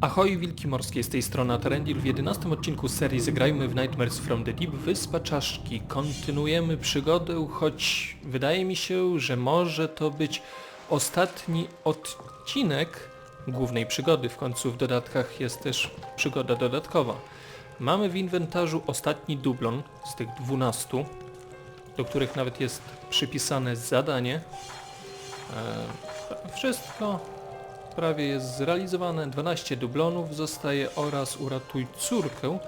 Ahoj, Wilki Morskie, z tej strony Atarendil. W 11 odcinku serii Zagrajmy w Nightmares from the Deep Wyspa Czaszki. Kontynuujemy przygodę, choć wydaje mi się, że może to być ostatni odcinek głównej przygody. W końcu w dodatkach jest też przygoda dodatkowa. Mamy w inwentarzu ostatni dublon z tych 12, do których nawet jest przypisane zadanie. E, wszystko prawie jest zrealizowane, 12 dublonów zostaje oraz uratuj córkę.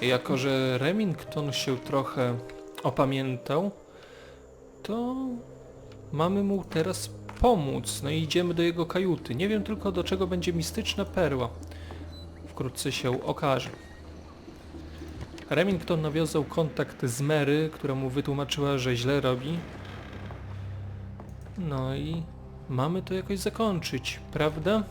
Jako, że Remington się trochę opamiętał, to mamy mu teraz pomóc. No i idziemy do jego kajuty. Nie wiem tylko do czego będzie mistyczna perła. Wkrótce się okaże. Remington nawiązał kontakt z Mary, która mu wytłumaczyła, że źle robi. No i mamy to jakoś zakończyć, prawda?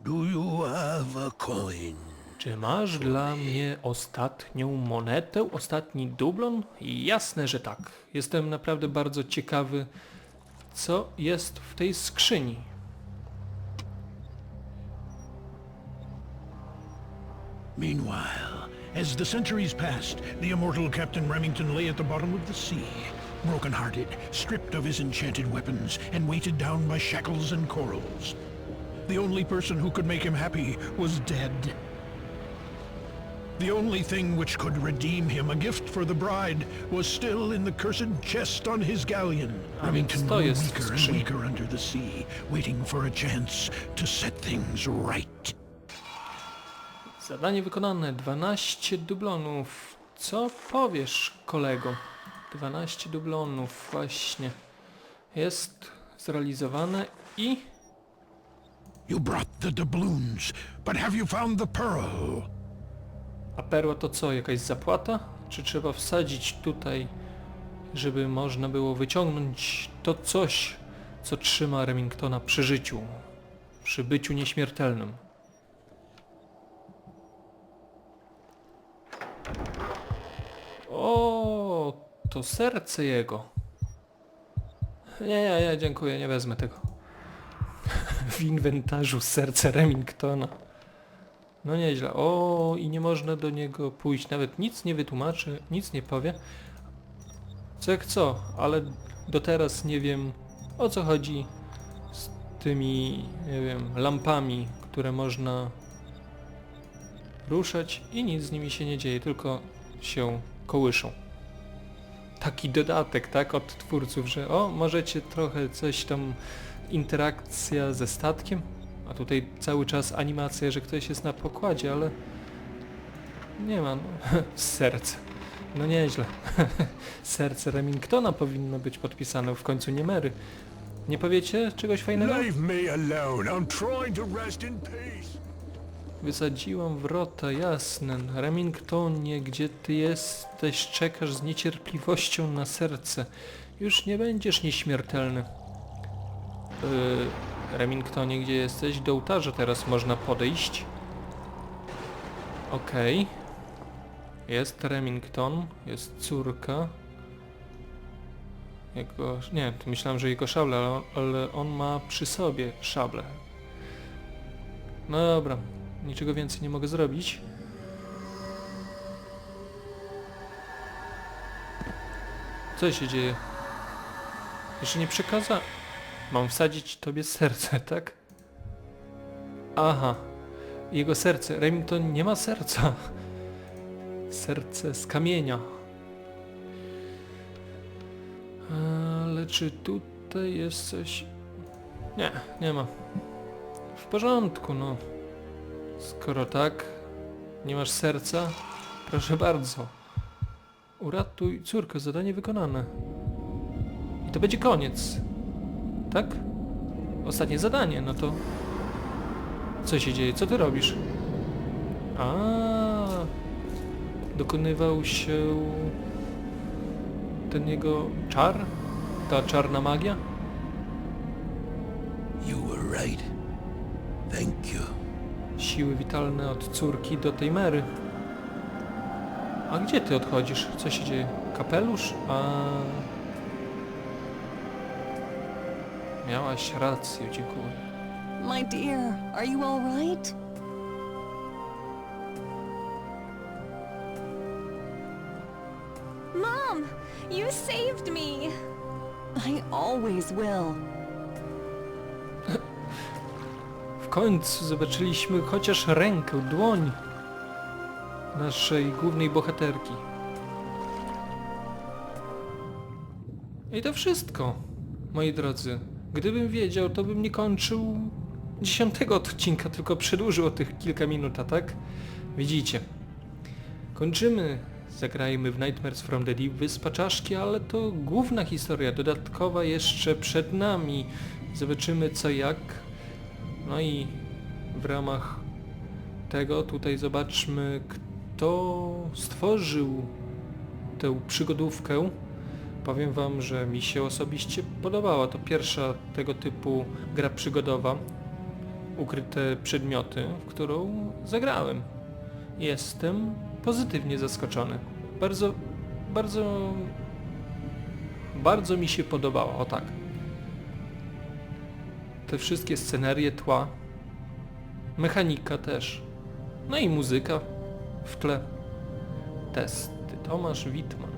Do you have a coin? Czy masz dla mnie ostatnią monetę, ostatni dublon? Jasne, że tak. Jestem naprawdę bardzo ciekawy, co jest w tej skrzyni. Meanwhile, as the centuries passed, the immortal Captain Remington lay at the bottom of the sea, broken-hearted, stripped of his enchanted weapons, and weighted down by shackles and corals. The only person who could make him happy was dead. The only thing which could redeem him, a gift for the bride, was still in the cursed chest on his galleon. Remington to grew weaker and weaker under the sea, waiting for a chance to set things right. Zadanie wykonane, 12 dublonów. Co powiesz, kolego? 12 dublonów, właśnie. Jest zrealizowane i... You brought the doubloons, but have you found the pearl? A perła to co, jakaś zapłata? Czy trzeba wsadzić tutaj, żeby można było wyciągnąć to coś, co trzyma Remingtona przy życiu, przy byciu nieśmiertelnym? O, to serce jego. Nie, nie, nie, dziękuję, nie wezmę tego. W inwentarzu serce Remingtona. No nieźle. O, i nie można do niego pójść. Nawet nic nie wytłumaczy, nic nie powie. Co jak co, ale do teraz nie wiem o co chodzi z tymi, nie wiem, lampami, które można ruszać i nic z nimi się nie dzieje, tylko się kołyszą. Taki dodatek, tak, od twórców, że o, możecie trochę coś tam, interakcja ze statkiem, a tutaj cały czas animacja, że ktoś jest na pokładzie, ale nie ma, no, serce. No nieźle. Serce Remingtona powinno być podpisane, w końcu nie Mary. Nie powiecie czegoś fajnego? Leave me alone. I'm trying to rest in peace. Wysadziłam wrota, jasne. Remingtonie, gdzie ty jesteś? Czekasz z niecierpliwością na serce. Już nie będziesz nieśmiertelny. Yy, Remingtonie, gdzie jesteś? Do ołtarza teraz można podejść. Okej. Jest Remington, jest córka. Jego... Nie, myślałem, że jego szable, ale on, ma przy sobie szable. No dobra, niczego więcej nie mogę zrobić. Co się dzieje? Jeszcze nie przekaza... Mam wsadzić tobie serce, tak? Aha. Jego serce. Remington nie ma serca. Serce z kamienia. Ale czy tutaj jest coś... Nie, nie ma. W porządku, no. Skoro tak, nie masz serca, proszę bardzo. Uratuj córkę, zadanie wykonane. I to będzie koniec. Tak? Ostatnie zadanie, no to... Co się dzieje? Co ty robisz? A, dokonywał się ten jego czar? Ta czarna magia? You were right. Thank you. Siły witalne od córki do tej Mary. A gdzie ty odchodzisz? Co się dzieje? Kapelusz? A... Miałaś rację, dziękuję. My dear, are you all right? Mom, you saved me. I always will. W końcu zobaczyliśmy chociaż rękę, dłoń naszej głównej bohaterki. I to wszystko, moi drodzy. Gdybym wiedział, to bym nie kończył dziesiątego odcinka, tylko przedłużył o tych kilka minut, a tak? Widzicie. Kończymy. Zagrajmy w Nightmares from the Deep Wyspa Czaszki, ale to główna historia, dodatkowa jeszcze przed nami. Zobaczymy co jak. No i w ramach tego tutaj zobaczmy, kto stworzył tę przygodówkę. Powiem wam, że mi się osobiście podobała. To pierwsza tego typu gra przygodowa. Ukryte przedmioty, w którą zagrałem. Jestem pozytywnie zaskoczony. Bardzo, bardzo, bardzo mi się podobała, o tak. Te wszystkie scenerie, tła, mechanika też. No i muzyka w tle. Testy. Tomasz Witman.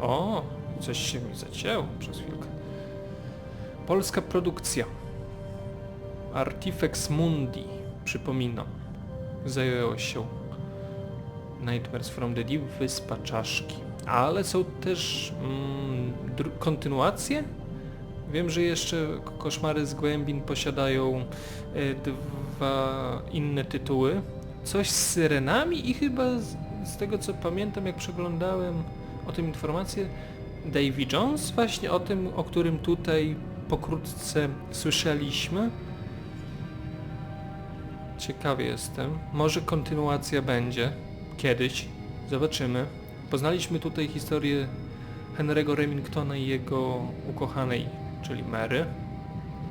O, coś się mi zacięło przez chwilkę. Polska produkcja. Artifex Mundi, przypominam. Zajęło się Nightmares from the Deep, Wyspa Czaszki. Ale są też mm, kontynuacje? Wiem, że jeszcze Koszmary z Głębin posiadają e, dwa inne tytuły. Coś z syrenami i chyba z, z tego co pamiętam, jak przeglądałem o tym informację, Davy Jones, właśnie o tym, o którym tutaj pokrótce słyszeliśmy. Ciekawy jestem. Może kontynuacja będzie. Kiedyś. Zobaczymy. Poznaliśmy tutaj historię Henry'ego Remingtona i jego ukochanej, czyli Mary.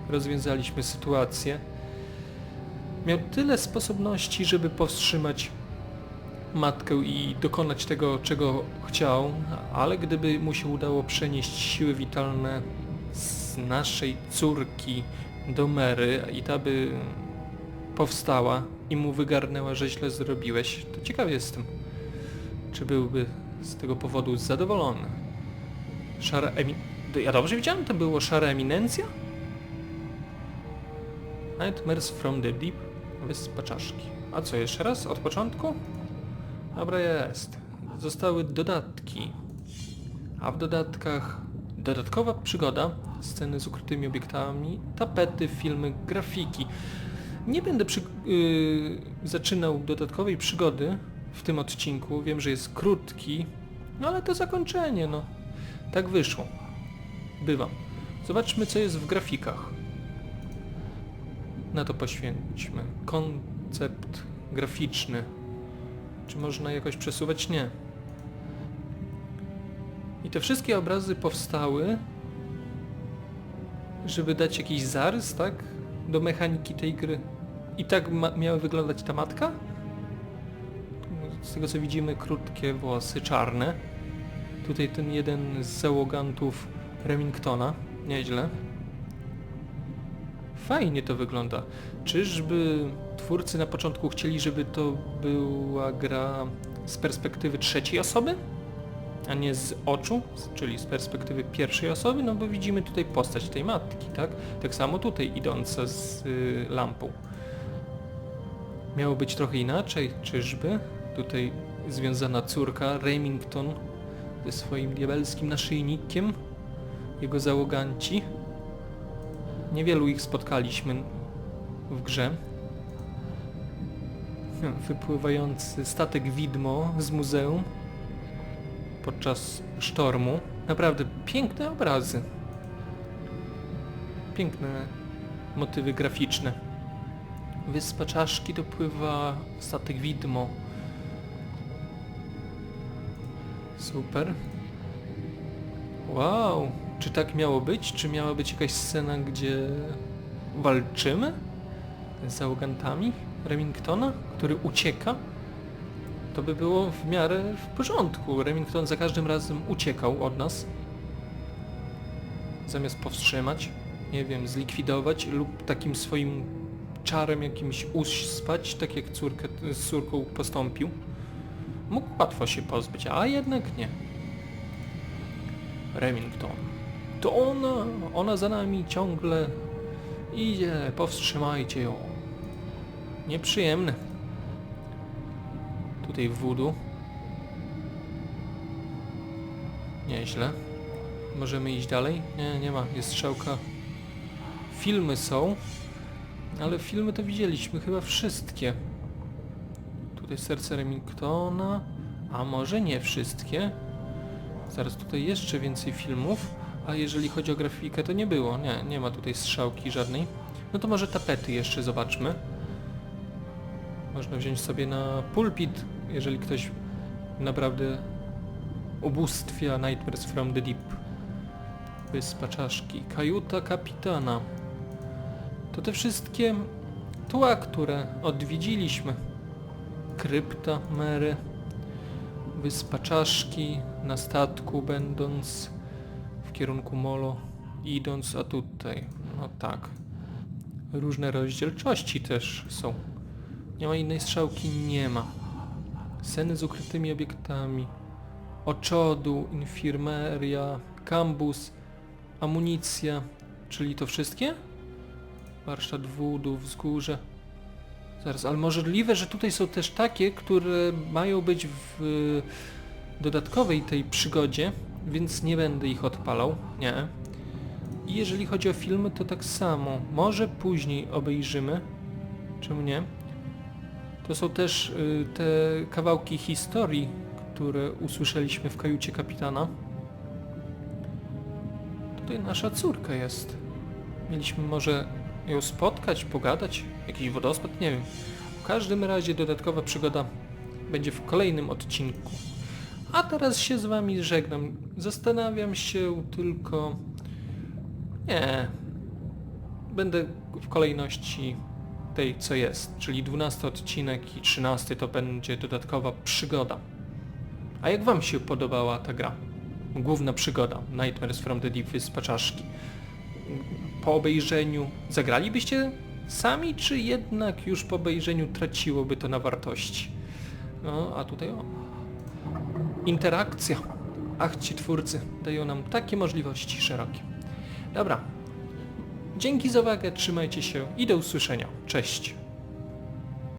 Rozwiązaliśmy sytuację. Miał tyle sposobności, żeby powstrzymać matkę i dokonać tego, czego chciał, ale gdyby mu się udało przenieść siły witalne z naszej córki do Mary i ta by powstała i mu wygarnęła, że źle zrobiłeś, to ciekaw jestem, czy byłby z tego powodu zadowolony. Szara emi... Ja dobrze widziałem? To było szara eminencja? Nightmares from the Deep, Wyspa Czaszki. A co, jeszcze raz? Od początku? Dobra jest. Zostały dodatki. A w dodatkach dodatkowa przygoda, sceny z ukrytymi obiektami, tapety, filmy, grafiki. Nie będę przy, yy, zaczynał dodatkowej przygody w tym odcinku. Wiem, że jest krótki, no ale to zakończenie, no. Tak wyszło. Bywa. Zobaczmy, co jest w grafikach. Na to poświęćmy. Koncept graficzny. Czy można jakoś przesuwać? Nie. I te wszystkie obrazy powstały, żeby dać jakiś zarys, tak? Do mechaniki tej gry. I tak miała wyglądać ta matka? Z tego co widzimy, krótkie włosy, czarne. Tutaj ten jeden z załogantów Remingtona. Nieźle. Fajnie to wygląda. Czyżby twórcy na początku chcieli, żeby to była gra z perspektywy trzeciej osoby? A nie z oczu, czyli z perspektywy pierwszej osoby? No bo widzimy tutaj postać tej matki, tak? Tak samo tutaj idąca z y, lampą. Miało być trochę inaczej, czyżby? Tutaj związana córka Remington ze swoim diabelskim naszyjnikiem, jego załoganci. Niewielu ich spotkaliśmy w grze. Wypływający statek widmo z muzeum podczas sztormu. Naprawdę piękne obrazy. Piękne motywy graficzne. Wyspa Czaszki dopływa statek widmo. Super. Wow, czy tak miało być? Czy miała być jakaś scena, gdzie walczymy z załogantami Remingtona, który ucieka? To by było w miarę w porządku. Remington za każdym razem uciekał od nas. Zamiast powstrzymać. nie wiem, zlikwidować lub takim swoim czarem jakimś uspać, tak jak córkę, z córką postąpił. Mógł łatwo się pozbyć, a jednak nie. Remington. To ona, ona za nami ciągle idzie, powstrzymajcie ją. Nieprzyjemne. Tutaj voodoo. Nieźle. Możemy iść dalej? Nie, nie ma, jest strzałka. Filmy są, ale filmy to widzieliśmy chyba wszystkie. Tutaj serce Remingtona, a może nie wszystkie. Zaraz tutaj jeszcze więcej filmów, a jeżeli chodzi o grafikę to nie było, nie, nie ma tutaj strzałki żadnej. No to może tapety jeszcze zobaczmy. Można wziąć sobie na pulpit, jeżeli ktoś naprawdę ubóstwia Nightmares from the Deep. Wyspa czaszki, kajuta kapitana. To te wszystkie tła, które odwiedziliśmy. Krypta Mary, Wyspa Czaszki, na statku będąc kierunku Molo, idąc, a tutaj, no tak. Różne rozdzielczości też są. Nie ma innej strzałki? Nie ma. Sceny z ukrytymi obiektami. Oczodu, infirmeria, kambus, amunicja, czyli to wszystkie? Warsztat wódu, wzgórze. Zaraz, ale możliwe, że tutaj są też takie, które mają być w dodatkowej tej przygodzie, więc nie będę ich odpalał, nie. I jeżeli chodzi o filmy, to tak samo. Może później obejrzymy, czemu nie? To są też y, te kawałki historii, które usłyszeliśmy w kajucie kapitana. Tutaj nasza córka jest. Mieliśmy może ją spotkać, pogadać, jakiś wodospad, nie wiem. W każdym razie dodatkowa przygoda będzie w kolejnym odcinku. A teraz się z wami żegnam. Zastanawiam się tylko... Nie. Będę w kolejności tej co jest, czyli 12 odcinek i 13 to będzie dodatkowa przygoda. A jak wam się podobała ta gra? Główna przygoda, Nightmares from the Deep Wyspa Czaszki. Po obejrzeniu zagralibyście sami, czy jednak już po obejrzeniu traciłoby to na wartości? No, a tutaj o. Interakcja. Ach, ci twórcy dają nam takie możliwości szerokie. Dobra. Dzięki za uwagę, trzymajcie się i do usłyszenia. Cześć.